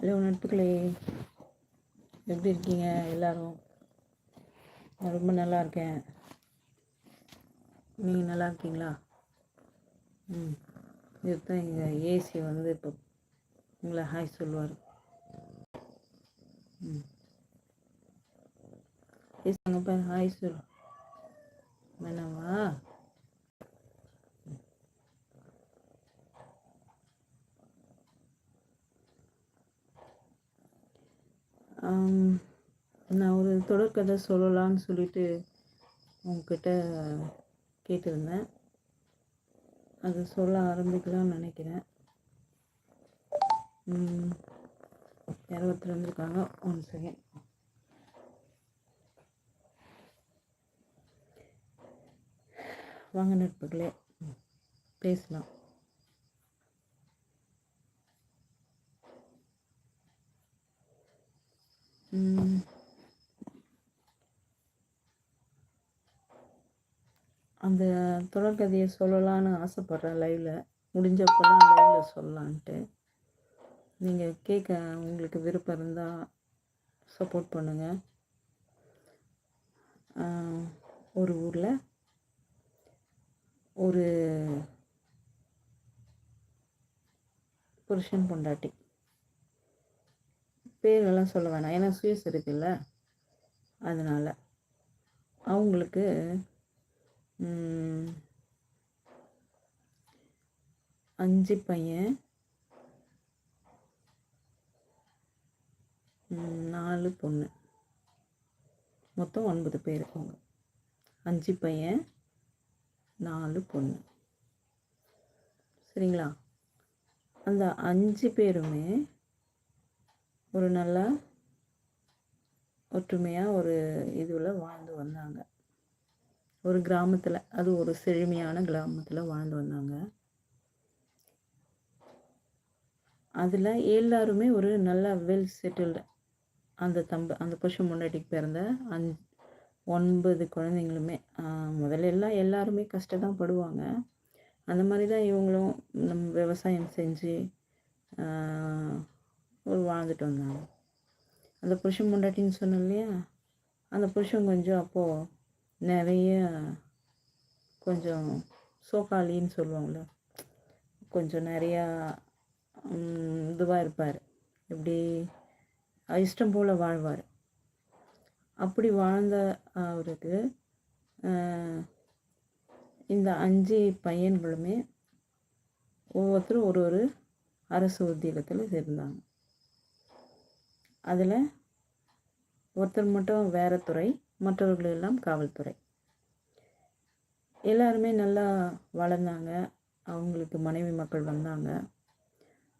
Hello நட்புகளே எப்படி இருக்கீங்க எல்லோரும்? நான் ரொம்ப நல்லா இருக்கேன். நீங்கள் நல்லா இருக்கீங்களா? ம். இதுதான் எங்கள் ஏசி வந்து இப்போ உங்களை ஹாய் சொல்லுவார். ம். ஏசி அங்கே பாரு ஹாய் சொல் வேணாமா நான் ஒரு தொடர்கதை சொல்லலாம்னு சொல்லிட்டு உங்ககிட்ட கேட்டிருந்தேன். அது சொல்ல ஆரம்பிக்கலாம்னு நினைக்கிறேன். யாரோ ஒருத்தர் வந்திருக்காங்க. ஒன் செகண்ட் வாங்க நட்புகளே பேசலாம். ம், அந்த தொடர்கதையை சொல்லலான்னு ஆசைப்பட்றேன் லைவில் முடிஞ்சப்பெல்லாம் லைவில் சொல்லலான்ட்டு. நீங்கள் கேட்க உங்களுக்கு விருப்பம் இருந்தால் சப்போர்ட் பண்ணுங்கள் ஒரு ஊரில் ஒரு புருஷன் பொண்டாட்டி. பேரெல்லாம் சொல்ல வேணாம். ஏன்னா சுயஸ் இருக்குல்ல அதனால் அவங்களுக்கு அஞ்சு பையன். நாலு பொண்ணு. மொத்தம் ஒன்பது பேர் அவங்க அஞ்சு பையன் நாலு பொண்ணு. சரிங்களா? அந்த அஞ்சு பேருமே ஒரு நல்ல ஒற்றுமையாக ஒரு இதில் வாழ்ந்து வந்தாங்க. ஒரு கிராமத்தில் அது ஒரு செழுமையான கிராமத்தில் வாழ்ந்து வந்தாங்க. அதில் எல்லாருமே ஒரு நல்ல வெல் செட்டில்டு அந்த தம்ப அந்த புருஷன் முன்னாடிக்கு பிறந்த அஞ் ஒன்பது குழந்தைங்களுமே. முதல்ல எல்லாம் எல்லாருமே கஷ்டம் தான் படுவாங்க. அந்த மாதிரி தான் இவங்களும் நம்ம விவசாயம் செஞ்சு ஒரு வாழ்ந்துட்டு வந்தாங்க. அந்த புருஷன் முண்டாட்டின்னு சொன்னோம் இல்லையா? அந்த புருஷன் கொஞ்சம் அப்போது நிறைய கொஞ்சம் சோகாலின்னு சொல்லுவாங்கள்ல கொஞ்சம் நிறையா இதுவாக இருப்பார். இப்படி இஷ்டம் போல் வாழ்வார். அப்படி வாழ்ந்த அவருக்கு இந்த அஞ்சு பையன்களுமே ஒவ்வொருத்தரும் ஒரு ஒரு அரசு உத்தியோகத்தில் இருந்தாங்க அதில் ஒருத்தர் மட்டும் வேறு துறை மற்றவர்கள் எல்லாம் காவல்துறை. எல்லாருமே நல்லா வளர்ந்தாங்க. அவங்களுக்கு மனைவி மக்கள் வந்தாங்க.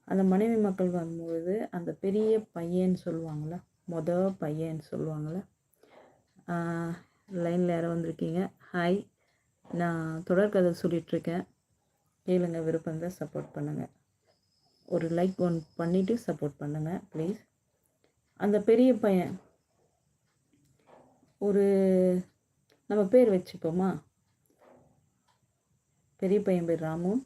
அந்த மனைவி மக்கள் வரும்பொழுது அந்த பெரிய பையன் சொல்லுவாங்கள மொத பையன் சொல்லுவாங்கள்ல லைனில் யாரோ வந்திருக்கீங்க. ஹாய். நான் தொடர்கதை சொல்லிகிட்ருக்கேன் கேளுங்க விருப்பம் சப்போர்ட் பண்ணுங்கள் ஒரு லைக் ஒன் பண்ணிவிட்டு சப்போர்ட் பண்ணுங்கள் ப்ளீஸ் அந்த பெரிய பையன் ஒரு நம்ம பேர் வச்சுப்போமா? பெரிய பையன் பேர் ராமு.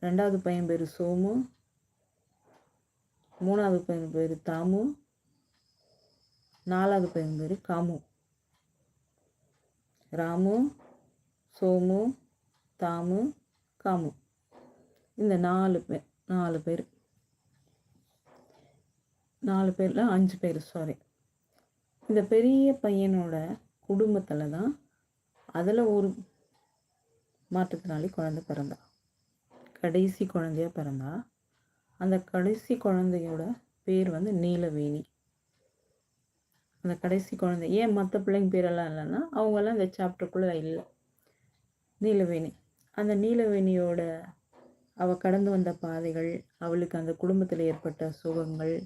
ரெண்டாவது பையன் பேர் சோமு. மூணாவது பையன் பேர் தாமு. நாலாவது பையன் பேர் காமு. ராமு சோமு தாமு காமு. இந்த நாலு பேர் நாலு பேர். நாலு பேரில் அஞ்சு பேர் சாரி இந்த பெரிய பையனோட குடும்பத்தில் தான் அதில் ஒரு மாற்றுத்திறனாளி குழந்தை பிறந்தா. கடைசி குழந்தையா பிறந்தா. அந்த கடைசி குழந்தையோட பேர் வந்து நீலவேணி. அந்த கடைசி குழந்தை. ஏன் மற்ற பிள்ளைங்க பேரெல்லாம் இல்லைன்னா அவங்கெல்லாம் இந்த சாப்டருக்குள்ளே இல்லை. நீலவேணி. அந்த நீலவேணியோட அவள் கடந்து வந்த பாதைகள் அவளுக்கு அந்த குடும்பத்தில் ஏற்பட்ட சுகங்கள்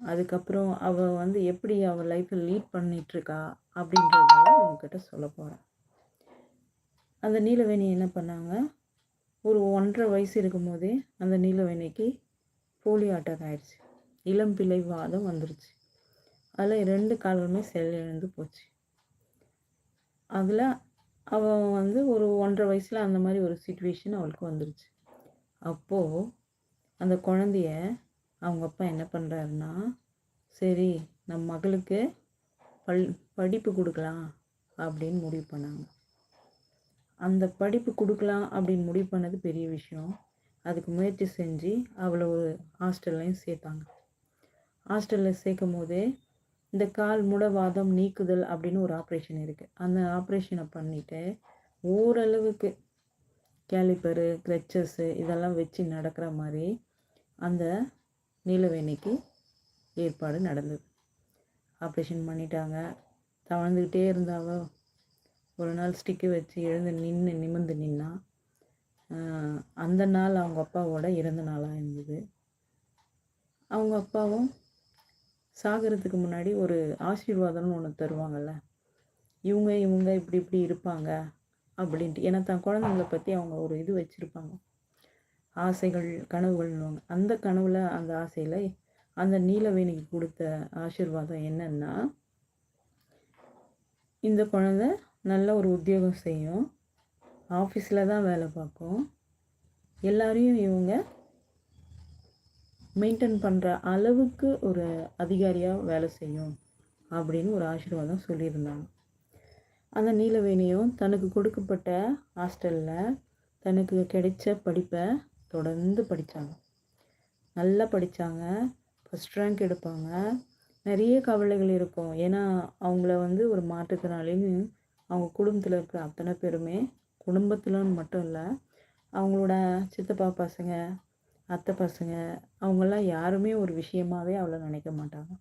அதுக்கப்புறம் அவள் வந்து எப்படி அவள் லைஃப்பில் லீட் பண்ணிகிட்ருக்கா அப்படின்றத உங்ககிட்ட சொல்ல போகிறேன் அந்த நீலவேணி என்ன பண்ணாங்க? ஒரு ஒன்றரை வயசு இருக்கும்போதே அந்த நீலவேணிக்கு போலியோ அட்டாக் ஆயிடுச்சு. இளம் பிள்ளை வாதம் வந்துருச்சு. அதில் ரெண்டு கால்களுமே செல் இழந்து போச்சு. அதில் அவள் வந்து ஒரு ஒன்றரை வயசில் அந்த மாதிரி ஒரு சுச்சுவேஷன் அவளுக்கு வந்துருச்சு. அப்போது அந்த குழந்தைய அவங்க அப்பா என்ன பண்ணுறாருன்னா சரி நம்ம மகளுக்கு பல் படிப்பு கொடுக்கலாம் அப்படின்னு முடிவு பண்ணாங்க. அந்த படிப்பு கொடுக்கலாம் அப்படின்னு முடிவு பண்ணது பெரிய விஷயம். அதுக்கு முயற்சி செஞ்சு அவளை ஒரு ஹாஸ்டல்லையும் சேர்த்தாங்க. ஹாஸ்டலில் சேர்க்கும் போதே இந்த கால் முடவாதம் நீக்குதல் அப்படின்னு ஒரு ஆப்ரேஷன் இருக்குது அந்த ஆப்ரேஷனை பண்ணிவிட்டு ஓரளவுக்கு கேலிப்பரு க்ரெச்சஸ்ஸு இதெல்லாம் வச்சு நடக்கிற மாதிரி அந்த நீலவேணிக்கு ஏற்பாடு நடந்தது. ஆப்ரேஷன் பண்ணிட்டாங்க. தவழ்ந்துக்கிட்டே இருந்தாவோ ஒரு நாள் ஸ்டிக்கு வச்சு எழுந்து நின்று நிமிர்ந்து நின்னா அந்த நாள் அவங்க அப்பாவோட இறந்த நாளாக இருந்தது. அவங்க அப்பாவும் சாகிறதுக்கு முன்னாடி ஒரு ஆசீர்வாதம்னு ஒன்று தருவாங்கள்ல இவங்க இவங்க இப்படி இப்படி இருப்பாங்க அப்படின்ட்டு. ஏன்னா தான் குழந்தைங்கள பற்றி அவங்க ஒரு இது வச்சுருப்பாங்க. ஆசைகள் கனவுகள்னுவாங்க அந்த கனவில் அந்த ஆசையில் அந்த நீலவேணிக்கு கொடுத்த ஆசிர்வாதம் என்னன்னா இந்த குழந்த நல்ல ஒரு உத்தியோகம் செய்யும். ஆஃபீஸில் தான் வேலை பார்க்கும். எல்லாரையும் இவங்க மெயின்டைன் பண்ணுற அளவுக்கு ஒரு அதிகாரியாக வேலை செய்யும் அப்படின்னு ஒரு ஆசீர்வாதம் சொல்லியிருந்தாங்க. அந்த நீலவேணியும் தனக்கு கொடுக்கப்பட்ட ஹாஸ்டலில் தனக்கு கிடைச்ச படிப்பை தொடர்ந்து படித்தாங்க நல்லா படித்தாங்க ஃபஸ்ட் ரேங்க் எடுப்பாங்க. நிறைய கவலைகள் இருக்கும். ஏன்னா அவங்கள வந்து ஒரு மாற்றுத்திறனாளின்னு அவங்க குடும்பத்தில் இருக்கிற அத்தனை பேருமே குடும்பத்தில்னு மட்டும் இல்லை அவங்களோட சித்தப்பா பசங்க அத்தை பசங்க அவங்கெல்லாம் யாருமே ஒரு விஷயமாவே அவளை நினைக்க மாட்டாங்க.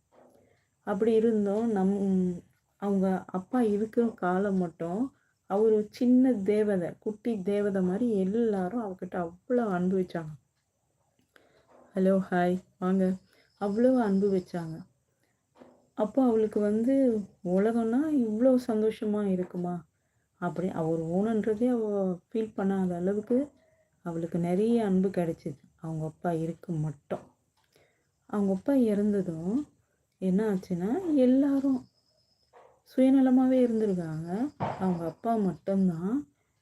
அப்படி இருந்தும் நம் அவங்க அப்பா இருக்கிற காலம் மட்டும் அவர் சின்ன தேவதை குட்டி தேவதை மாதிரி எல்லாரும் அவகிட்ட அவ்வளோ அன்பு வச்சாங்க. ஹலோ ஹாய் வாங்க. அவ்வளோ அன்பு வச்சாங்க. அப்போ அவளுக்கு வந்து உலகம்னா இவ்வளோ சந்தோஷமாக இருக்குமா? அப்படி அவர் ஊனன்றதே அவள் ஃபீல் பண்ணாத அளவுக்கு அவளுக்கு நிறைய அன்பு கிடைச்சிது. அவங்க அப்பா இருக்க மட்டும். அவங்க அப்பா இறந்ததும் என்ன ஆச்சுன்னா எல்லாரும் சுயநலமாகவே இருந்திருக்காங்க. அவங்க அப்பா மட்டும்தான்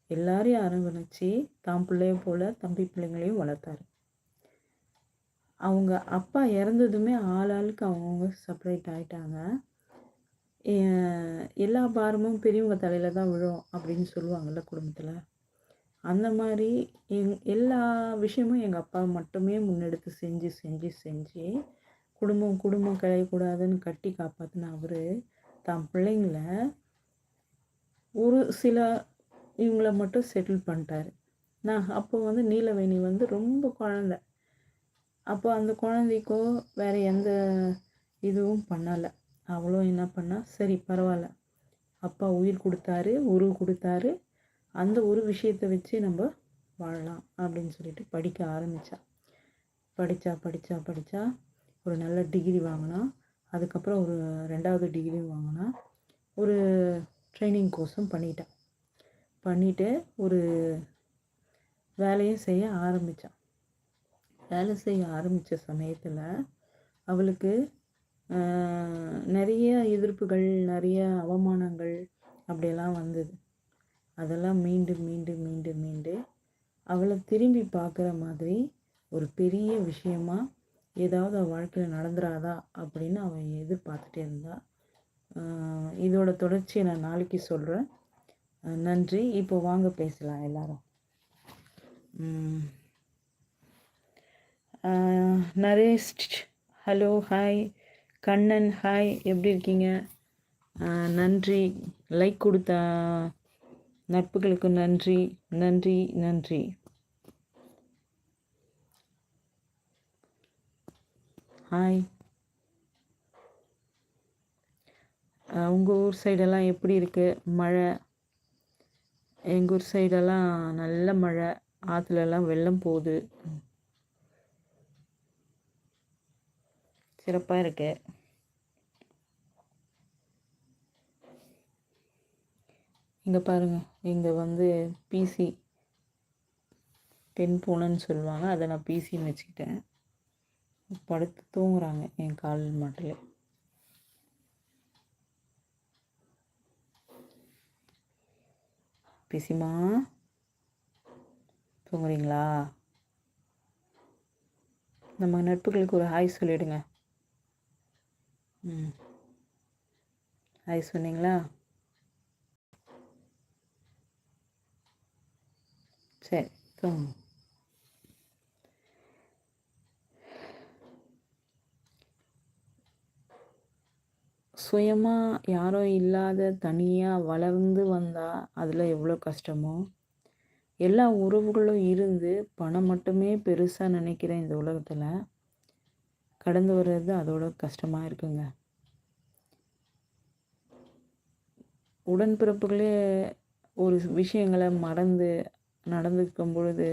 எல்லாரையும் அரவணைச்சி தான் பிள்ளைய போல் தம்பி பிள்ளைங்களையும் வளர்த்தாரு. அவங்க அப்பா இறந்ததுமே ஆள் ஆளுக்கு அவங்கவுங்க செப்பரேட் ஆகிட்டாங்க எல்லா பாரமும் பெரியவங்க தலையில் தான் விழும் அப்படின்னு சொல்லுவாங்கள்ல குடும்பத்தில். அந்த மாதிரி எங் எல்லா விஷயமும் எங்கள் அப்பா மட்டுமே முன்னெடுத்து செஞ்சு செஞ்சு செஞ்சு குடும்பம் குடும்பம் கலையக்கூடாதுன்னு கட்டி காப்பாற்றின அவர் தான். பிள்ளைங்கள ஒரு சில இவங்கள மட்டும் செட்டில் பண்ணிட்டாரு. நான் அப்போ வந்து நீலவேணி வந்து ரொம்ப குழந்த. அப்போ அந்த குழந்தைக்கோ வேறு எந்த இதுவும் பண்ணலை. அவளும் என்ன பண்ணா சரி பரவாயில்ல. அப்பா உயிர் கொடுத்தாரு உருவு கொடுத்தாரு. அந்த ஒரு விஷயத்தை வச்சு நம்ம வாழலாம் அப்படின்னு சொல்லிட்டு படிக்க ஆரம்பித்தா படித்தா படித்தா படித்தா ஒரு நல்ல டிகிரி வாங்கினா அதுக்கப்புறம் ஒரு ரெண்டாவது டிகிரி வாங்கினா ஒரு ட்ரைனிங் கோர்ஸும் பண்ணிட்டான். பண்ணிவிட்டு ஒரு வேலையும் செய்ய ஆரம்பித்தான் வேலை செய்ய ஆரம்பித்த சமயத்தில் அவளுக்கு நிறைய எதிர்ப்புகள் நிறைய அவமானங்கள் அப்படியெல்லாம் வந்தது. அதெல்லாம் மீண்டும் மீண்டும் மீண்டும் மீண்டு அவளை திரும்பி பார்க்குற மாதிரி ஒரு பெரிய விஷயமா ஏதாவது அவள் வாழ்க்கையில் நடந்துடாதா அப்படின்னு அவன் எதிர்பார்த்துட்டே இருந்தா. இதோட தொடர்ச்சியை நான் நாளைக்கு சொல்கிறேன் நன்றி. இப்போ வாங்க பேசலாம் எல்லாரும். Naresh hello hi. Kannan hi. எப்படி இருக்கீங்க? நன்றி. லைக் கொடுத்த நட்புகளுக்கு நன்றி. நன்றி நன்றி. ஹாய் உங்கள் ஊர் சைடெல்லாம் எப்படி இருக்குது மழை? எங்கள் ஊர் சைடெல்லாம் நல்ல மழை. ஆற்றுலலாம் வெள்ளம் போகுது. சிறப்பாக இருக்கு. இங்கே பாருங்கள் இங்கே வந்து பிசி பெண் பூனைன்னு சொல்லுவாங்க. அதை நான் பிசின்னு வச்சுக்கிட்டேன். படுத்து தூங்குறாங்க என் கால் மாட்டில். பிசிமா தூங்குறீங்களா? நம்ம நட்புகளுக்கு ஒரு ஹாய் சொல்லிவிடுங்க ம். ஹாய் சொன்னீங்களா? சரி தூங்கு. சுயமாக யாரும் இல்லாத தனியாக வளர்ந்து வந்தால் அதில் எவ்வளோ கஷ்டமோ? எல்லா உறவுகளும் இருந்து பணம் மட்டுமே பெருசாக நினைக்கிற இந்த உலகத்தில் கடந்து வர்றது அதோட கஷ்டமாக இருக்குங்க. உடன்பிறப்புகளே ஒரு விஷயங்களை மறந்து நடந்துக்கும் பொழுது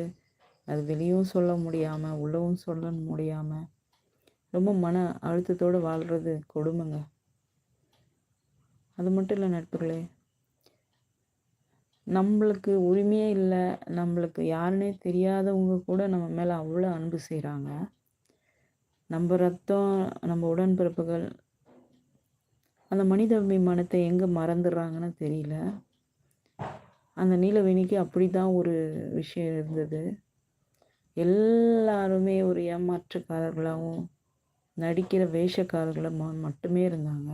அது வெளியும் சொல்ல முடியாமல் உள்ளவும் சொல்ல முடியாமல் ரொம்ப மன அழுத்தத்தோடு வாழ்கிறது கொடுமைங்க. அது மட்டும் இல்லை நட்புகளே. நம்மளுக்கு உரிமையே இல்லை நம்மளுக்கு யாருன்னே தெரியாதவங்க கூட நம்ம மேலே அவ்வளோ அன்பு செய்கிறாங்க நம்ம ரத்தம் நம்ம உடன்பிறப்புகள் அந்த மனித அபிமானத்தை எங்கே மறந்துடுறாங்கன்னு தெரியல. அந்த நீலவேணிக்கு அப்படி தான் ஒரு விஷயம் இருந்தது. எல்லாருமே ஒரு ஏமாற்றுக்காரர்களாகவும் நடிக்கிற வேஷக்காரர்களாக மட்டுமே இருந்தாங்க.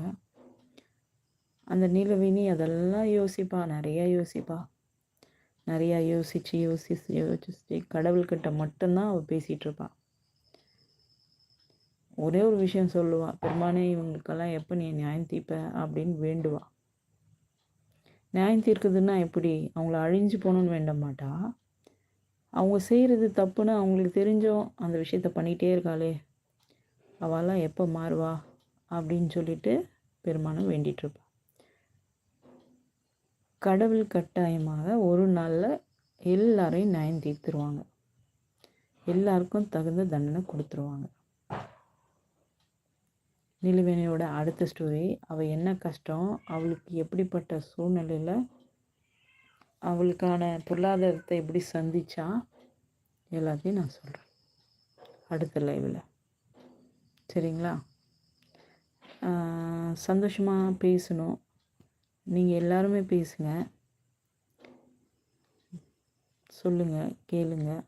அந்த நீலவேணி அதெல்லாம் யோசிப்பா நிறையா யோசிப்பா. நிறையா யோசித்து யோசிச்சு யோசிச்சு கடவுள்கிட்ட மட்டும்தான் அவள் பேசிகிட்டு இருப்பாள் ஒரே ஒரு விஷயம் சொல்லுவாள் பெருமானே இவங்களுக்கெல்லாம் எப்போ நீ நியாயம் தீப்ப அப்படின்னு வேண்டுவா. நியாயம் தீர்க்குதுன்னா எப்படி? அவங்கள அழிஞ்சு போகணுன்னு வேண்ட மாட்டா. அவங்க செய்கிறது தப்புன்னு அவங்களுக்கு தெரிஞ்சோம் அந்த விஷயத்த பண்ணிகிட்டே இருக்காளே. அவெல்லாம் எப்போ மாறுவா? அப்படின்னு சொல்லிட்டு பெருமானம் வேண்டிகிட்ருப்பாள் கடவுள் கட்டாயமாக ஒரு நாளில் எல்லாரையும் நியாயம் தீர்த்துருவாங்க. எல்லாருக்கும் தகுந்த தண்டனை கொடுத்துருவாங்க. நிலுவேணியோட அடுத்த ஸ்டோரி அவள் என்ன கஷ்டம் அவளுக்கு எப்படிப்பட்ட சூழ்நிலையில் அவளுக்கான பொருளாதாரத்தை எப்படி சந்திச்சா எல்லாத்தையும் நான் சொல்கிறேன் அடுத்த லைவில் சரிங்களா? சந்தோஷமாக பேசணும். நீங்கள் எல்லாருமே பேசுங்க. சொல்லுங்கள் கேளுங்கள்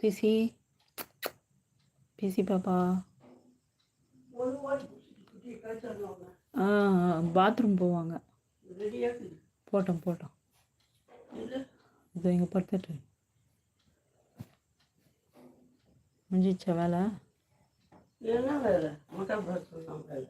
பிசி பிசி பாப்பா. ஆ பாத்ரூம் போவாங்க. போட்டோம் போட்டோம். இதோ இங்கே படுத்துட்டு. முடிஞ்சிச்சா வேலை? என்ன வேலை? முட்டை வேலை